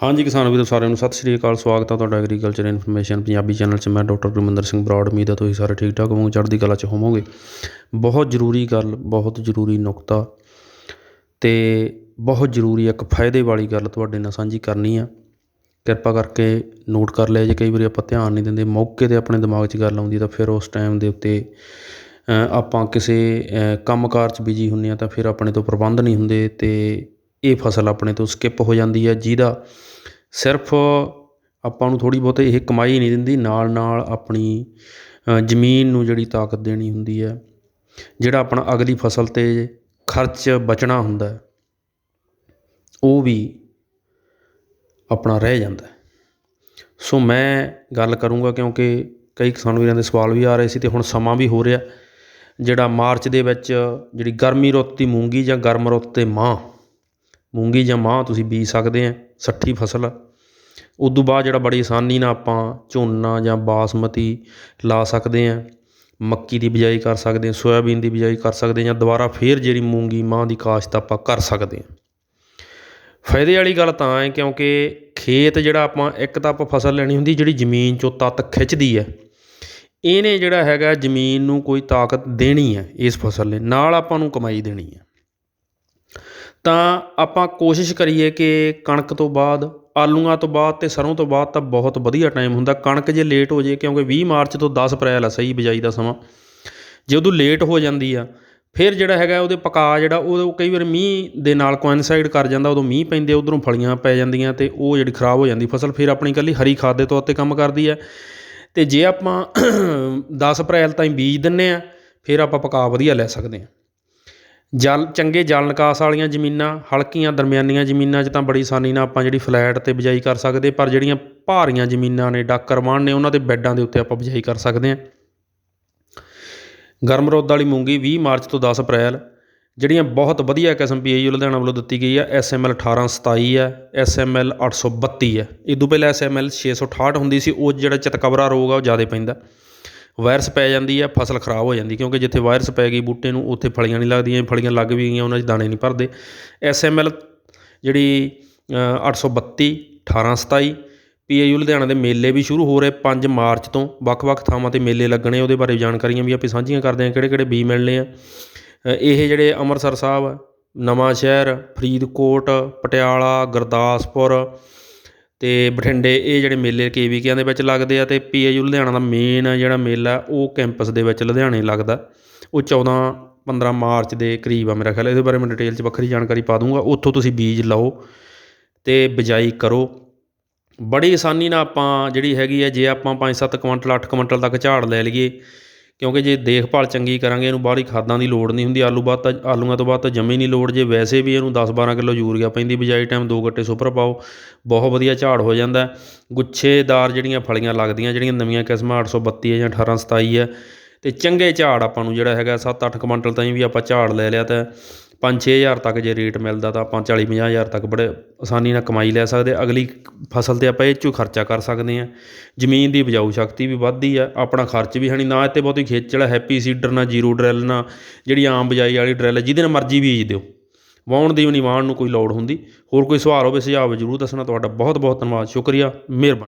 ਹਾਂਜੀ ਕਿਸਾਨ ਵੀਰੋ ਸਾਰਿਆਂ ਨੂੰ ਸਤਿ ਸ਼੍ਰੀ ਅਕਾਲ ਸਵਾਗਤ ਹੈ ਤੁਹਾਡਾ ਐਗਰੀਕਲਚਰ ਇਨਫੋਰਮੇਸ਼ਨ ਪੰਜਾਬੀ ਚੈਨਲ 'ਚ। ਮੈਂ ਡਾਕਟਰ ਗੁਰਮਿੰਦਰ ਸਿੰਘ ਬਰਾੜ ਉਮੀਦ ਹੈ ਤੁਸੀਂ ਸਾਰੇ ਠੀਕ ਠਾਕ ਹੋਵੋਗੇ ਚੜ੍ਹਦੀ ਕਲਾ 'ਚ ਹੋਵੋਗੇ। ਬਹੁਤ ਜ਼ਰੂਰੀ ਗੱਲ ਬਹੁਤ ਜ਼ਰੂਰੀ ਨੁਕਤਾ ਤੇ ਬਹੁਤ ਜ਼ਰੂਰੀ ਇੱਕ ਫਾਇਦੇ ਵਾਲੀ ਗੱਲ ਤੁਹਾਡੇ ਨਾਲ ਸਾਂਝੀ ਕਰਨੀ ਆ। ਕਿਰਪਾ ਕਰਕੇ ਨੋਟ ਕਰ ਲਿਆ ਜੇ ਕਈ ਵਾਰੀ ਆਪਾਂ ਧਿਆਨ ਨਹੀਂ ਦਿੰਦੇ ਮੌਕੇ ਤੇ ਆਪਣੇ ਦਿਮਾਗ 'ਚ ਗੱਲ ਆਉਂਦੀ ਤਾਂ ਫਿਰ ਉਸ ਟਾਈਮ ਦੇ ਉੱਤੇ ਆਪਾਂ ਕਿਸੇ ਅ, ਕੰਮਕਾਰ 'ਚ ਬਿਜ਼ੀ ਹੁੰਦੇ ਆ ਤਾਂ ਫਿਰ ਆਪਣੇ ਤੋਂ ਪ੍ਰਬੰਧ ਨਹੀਂ ਹੁੰਦੇ ਤੇ ਇਹ ਫਸਲ ਆਪਣੇ ਤੋਂ ਸਕਿੱਪ ਹੋ ਜਾਂਦੀ ਹੈ, ਜਿਹਦਾ ਸਿਰਫ ਆਪਾਂ ਨੂੰ ਥੋੜ੍ਹੀ ਬਹੁਤ ਇਹ ਕਮਾਈ ਨਹੀਂ ਦਿੰਦੀ, ਨਾਲ ਨਾਲ ਆਪਣੀ ਜ਼ਮੀਨ ਨੂੰ ਜਿਹੜੀ ਤਾਕਤ ਦੇਣੀ ਹੁੰਦੀ ਹੈ, ਜਿਹੜਾ ਆਪਣਾ ਅਗਲੀ ਫਸਲ ਤੇ ਖਰਚ ਬਚਣਾ ਹੁੰਦਾ ਉਹ ਵੀ ਆਪਣਾ ਰਹਿ ਜਾਂਦਾ ਸੋ ਮੈਂ ਗੱਲ ਕਰੂੰਗਾ ਕਿਉਂਕਿ ਕਈ ਕਿਸਾਨ ਵੀਰਾਂ ਦੇ ਸਵਾਲ ਵੀ ਆ ਰਹੇ ਸੀ ਤੇ ਹੁਣ ਸਮਾਂ ਵੀ ਹੋ ਰਿਹਾ, ਜਿਹੜਾ ਮਾਰਚ ਦੇ ਵਿੱਚ ਜਿਹੜੀ ਗਰਮੀ ਰੁੱਤ ਦੀ ਮੂੰਗੀ ਜਾਂ ਗਰਮ ਰੁੱਤ ਤੇ ਮਾਂਹ ਮੂੰਗੀ ਜਾਂ ਮਾਂਹ ਤੁਸੀਂ ਬੀਜ ਸਕਦੇ ਆ, ਸੱਠੀ ਫਸਲ ਆ। ਉਦੋਂ ਬਾਅਦ ਜਿਹੜਾ ਬੜੀ ਆਸਾਨੀ ਨਾਲ ਆਪਾਂ ਝੋਨਾ ਜਾਂ ਬਾਸਮਤੀ ਲਾ ਸਕਦੇ ਹਾਂ ਮੱਕੀ ਦੀ ਬਿਜਾਈ ਕਰ ਸਕਦੇ ਆ, ਸੋਇਆਬੀਨ ਦੀ ਬਿਜਾਈ ਕਰ ਸਕਦੇ ਆ ਜਾਂ ਦੁਬਾਰਾ ਫਿਰ ਜਿਹੜੀ ਮੂੰਗੀ ਮਾਂਹ ਦੀ ਕਾਸ਼ਤ ਆਪਾਂ ਕਰ ਸਕਦੇ ਹਾਂ ਫਾਇਦੇ ਵਾਲੀ ਗੱਲ ਤਾਂ ਹੈ ਕਿਉਂਕਿ ਖੇਤ ਜਿਹੜਾ ਆਪਾਂ, ਇੱਕ ਤਾਂ ਆਪਾਂ ਫਸਲ ਲੈਣੀ ਹੁੰਦੀ ਜਿਹੜੀ ਜ਼ਮੀਨ ਚੋਂ ਤੱਤ ਖਿੱਚਦੀ ਹੈ ਇਹਨੇ ਜਿਹੜਾ ਹੈਗਾ ਜ਼ਮੀਨ ਨੂੰ ਕੋਈ ਤਾਕਤ ਦੇਣੀ ਹੈ ਇਸ ਫਸਲ ਨੇ, ਨਾਲ ਆਪਾਂ ਨੂੰ ਕਮਾਈ ਦੇਣੀ ਹੈ ਤਾਂ ਆਪਾਂ ਕੋਸ਼ਿਸ਼ ਕਰੀਏ ਕਿ ਕਣਕ ਤੋਂ ਬਾਅਦ, ਆਲੂਆਂ ਤੋਂ ਬਾਅਦ ਅਤੇ ਸਰ੍ਹੋਂ ਤੋਂ ਬਾਅਦ ਤਾਂ ਬਹੁਤ ਵਧੀਆ ਟਾਈਮ ਹੁੰਦਾ। ਕਣਕ ਜੇ ਲੇਟ ਹੋ ਜੇ ਕਿਉਂਕਿ ਵੀਹ ਮਾਰਚ ਤੋਂ ਦਸ ਅਪ੍ਰੈਲ ਆ ਸਹੀ ਬਿਜਾਈ ਦਾ ਸਮਾਂ। ਜੇ ਉਦੋਂ ਲੇਟ ਹੋ ਜਾਂਦੀ ਆ, ਫਿਰ ਜਿਹੜਾ ਹੈਗਾ ਉਹਦੇ ਪਕਾ ਜਿਹੜਾ ਉਹ ਕਈ ਵਾਰ ਮੀਂਹ ਦੇ ਨਾਲ ਕੋਇਨਸਾਈਡ ਕਰ ਜਾਂਦਾ, ਉਦੋਂ ਮੀਂਹ ਪੈਂਦੇ, ਉਧਰੋਂ ਫਲੀਆਂ ਪੈ ਜਾਂਦੀਆਂ ਤੇ ਉਹ ਜਿਹੜੀ ਖਰਾਬ ਹੋ ਜਾਂਦੀ ਫਸਲ, ਫਿਰ ਆਪਣੀ ਇਕੱਲੀ ਹਰੀ ਖਾਦ ਦੇ ਤੌਰ ਤੇ ਕੰਮ ਕਰਦੀ ਹੈ ਤੇ ਜੇ ਆਪਾਂ 10 ਅਪ੍ਰੈਲ ਤਾਈਂ ਬੀਜ ਦਿੰਨੇ ਆ, ਫਿਰ ਆਪਾਂ ਪਕਾ ਵਧੀਆ ਲੈ ਸਕਦੇ ਹਾਂ ਜਲ, ਚੰਗੇ ਜਲ ਨਿਕਾਸ ਵਾਲੀਆਂ ਜ਼ਮੀਨਾਂ, ਹਲਕੀਆਂ ਦਰਮਿਆਨੀਆਂ ਜ਼ਮੀਨਾਂ 'ਚ ਤਾਂ ਬੜੀ ਆਸਾਨੀ ਨਾਲ ਆਪਾਂ ਜਿਹੜੀ ਫਲੈਟ ਤੇ ਬਿਜਾਈ ਕਰ ਸਕਦੇ ਪਰ ਜਿਹੜੀਆਂ ਭਾਰੀਆਂ ਜ਼ਮੀਨਾਂ ਨੇ, ਡਾਕਰ ਵਾਹਣ ਨੇ, ਉਹਨਾਂ ਦੇ ਬੈੱਡਾਂ ਦੇ ਉੱਤੇ ਆਪਾਂ ਬਿਜਾਈ ਕਰ ਸਕਦੇ ਹਾਂ। ਗਰਮ ਰੁੱਤ ਵਾਲੀ ਮੂੰਗੀ 20 ਮਾਰਚ ਤੋਂ 10 ਅਪ੍ਰੈਲ, ਜਿਹੜੀਆਂ ਬਹੁਤ ਵਧੀਆ ਕਿਸਮ ਪੀਏਯੂ ਲੁਧਿਆਣਾ ਵੱਲੋਂ ਦਿੱਤੀ ਗਈ ਆ ਐਸਐਮਐਲ 1827 ਹੈ, ਐਸਐਮਐਲ 832 ਹੈ। ਤੋਂ ਪਹਿਲਾਂ ਐਸਐਮਐਲ 668 ਹੁੰਦੀ ਸੀ, ਉਹ ਜਿਹੜਾ ਚਤਕਬਰਾ ਰੋਗ ਆ, ਉਹ ਜ਼ਿਆਦਾ ਪੈਂਦਾ। ਵਾਇਰਸ ਪੈ ਜਾਂਦੀ ਹੈ ਫਸਲ ਖਰਾਬ ਹੋ ਜਾਂਦੀ ਕਿਉਂਕਿ ਜਿੱਥੇ ਵਾਇਰਸ ਪੈ ਗਈ ਬੂਟੇ ਨੂੰ ਉੱਥੇ ਫਲੀਆਂ ਨਹੀਂ ਲੱਗਦੀਆਂ ਫਲੀਆਂ ਲੱਗ ਵੀ ਗਈਆਂ ਉਹਨਾਂ 'ਚ ਦਾਣੇ ਨਹੀਂ ਭਰਦੇ। ਐਸਐਮਐਲ ਜਿਹੜੀ ਅ, 832 1827 ਪੀਏਯੂ ਲੁਧਿਆਣਾ ਦੇ ਮੇਲੇ ਵੀ ਸ਼ੁਰੂ ਹੋ ਰਹੇ 5 ਮਾਰਚ ਤੋਂ। ਵੱਖ-ਵੱਖ ਥਾਵਾਂ ਤੇ ਮੇਲੇ ਲੱਗਣੇ ਉਹਦੇ ਬਾਰੇ ਜਾਣਕਾਰੀਆਂ ਵੀ ਆਪਾਂ ਸਾਂਝੀਆਂ ਕਰਦੇ ਹਾਂ ਕਿਹੜੇ-ਕਿਹੜੇ ਬੀ ਮਿਲਣੇ ਆ। ਇਹ ਜਿਹੜੇ ਅੰਮ੍ਰਿਤਸਰ ਸਾਹਿਬ ਆ, ਨਵਾਂ ਸ਼ਹਿਰ ਫਰੀਦਕੋਟ ਪਟਿਆਲਾ ਗੁਰਦਾਸਪੁਰ ਅਤੇ ਬਠਿੰਡੇ ਇਹ ਜਿਹੜੇ ਮੇਲੇ ਕੇ ਵੀ ਕੇਵੀਕਿਆਂ ਦੇ ਵਿੱਚ ਲੱਗਦੇ ਆ ਅਤੇ ਪੀ ਆਈ ਯੂ ਲੁਧਿਆਣਾ ਦਾ ਮੇਨ ਜਿਹੜਾ ਮੇਲਾ ਉਹ ਕੈਂਪਸ ਦੇ ਵਿੱਚ ਲੁਧਿਆਣੇ ਲੱਗਦਾ। ਉਹ 14 15 ਮਾਰਚ ਦੇ ਕਰੀਬ ਆ ਮੇਰਾ ਖਿਆਲ, ਇਹਦੇ ਬਾਰੇ ਮੈਂ ਡਿਟੇਲ 'ਚ ਵੱਖਰੀ ਜਾਣਕਾਰੀ ਪਾ ਦੂੰਗਾ। ਉੱਥੋਂ ਤੁਸੀਂ ਬੀਜ ਲਓ ਅਤੇ ਬਿਜਾਈ ਕਰੋ। ਬੜੀ ਆਸਾਨੀ ਨਾਲ ਆਪਾਂ ਜਿਹੜੀ ਹੈਗੀ ਹੈ ਜੇ ਆਪਾਂ 5-7 ਕੁਇੰਟਲ 8 ਕੁਇੰਟਲ ਤੱਕ ਝਾੜ ਲੈ ਲਈਏ ਕਿਉਂਕਿ ਜੇ ਦੇਖਭਾਲ ਚੰਗੀ ਕਰਾਂਗੇ, ਇਹਨੂੰ ਬਾਹਰੀ ਖਾਦਾਂ ਦੀ ਲੋੜ ਨਹੀਂ ਹੁੰਦੀ। ਆਲੂ ਬਾਅਦ ਤਾਂ, ਆਲੂਆਂ ਤੋਂ ਬਾਅਦ ਤਾਂ ਜੰਮੀ ਨਹੀਂ ਲੋੜ। ਜੇ ਵੈਸੇ ਵੀ ਇਹਨੂੰ 10-12 ਕਿਲੋ ਯੂਰੀਆ ਪੈਂਦੀ ਬਿਜਾਈ ਟਾਈਮ ਦੋ ਗੱਟੇ ਸੁਪਰ ਪਾਓ, ਬਹੁਤ ਵਧੀਆ ਝਾੜ ਹੋ ਜਾਂਦਾ। ਗੁੱਛੇਦਾਰ ਜਿਹੜੀਆਂ ਫਲੀਆਂ ਲੱਗਦੀਆਂ, ਜਿਹੜੀਆਂ ਨਵੀਆਂ ਕਿਸਮਾਂ 832 ਹੈ ਜਾਂ 1827 ਹੈ, ਤੇ ਚੰਗੇ ਝਾੜ ਆਪਾਂ ਨੂੰ ਜਿਹੜਾ ਹੈਗਾ 7-8 ਕੁਇੰਟਲ ਤਾਈਂ ਵੀ ਆਪਾਂ ਝਾੜ ਲੈ ਲਿਆ ਤਾਂ ਪੰਜ ਛੇ ਹਜ਼ਾਰ ਤੱਕ ਜੇ ਰੇਟ ਮਿਲਦਾ ਤਾਂ ਆਪਾਂ 40-50000 ਤੱਕ ਬੜੇ ਆਸਾਨੀ ਨਾਲ ਕਮਾਈ ਲੈ ਸਕਦੇ ਅਗਲੀ ਫਸਲ ਤੇ ਆਪਾਂ ਇਹ 'ਚੋਂ ਖਰਚਾ ਕਰ ਸਕਦੇ ਹਾਂ ਜ਼ਮੀਨ ਦੀ ਉਪਜਾਊ ਸ਼ਕਤੀ ਵੀ ਵੱਧਦੀ ਆ ਆਪਣਾ ਖਰਚ ਵੀ ਹਣੀ ਨਾ ਇੱਥੇ ਬਹੁਤੀ ਖੇਚਲ ਹੈਪੀ ਸੀਡਰ ਨਾ ਜ਼ੀਰੋ ਡਰਿੱਲ ਨਾ ਜਿਹੜੀ ਆਮ ਬਿਜਾਈ ਵਾਲੀ ਡਰਿੱਲ ਹੈ, ਜਿਹਦੇ ਨਾਲ ਮਰਜ਼ੀ ਬੀਜ ਦਿਓ। ਵਾਹੁਣ ਦੀ ਵੀ ਨਹੀਂ ਵਾਹੁਣ ਨੂੰ ਕੋਈ ਲੋੜ ਹੁੰਦੀ। ਹੋਰ ਕੋਈ ਸਵਾਲ ਹੋਵੇ ਸੁਝਾਅ ਜ਼ਰੂਰ ਦੱਸਣਾ। ਤੁਹਾਡਾ ਬਹੁਤ ਬਹੁਤ ਧੰਨਵਾਦ। ਸ਼ੁਕਰੀਆ। ਮਿਹਰਬਾਨੀ।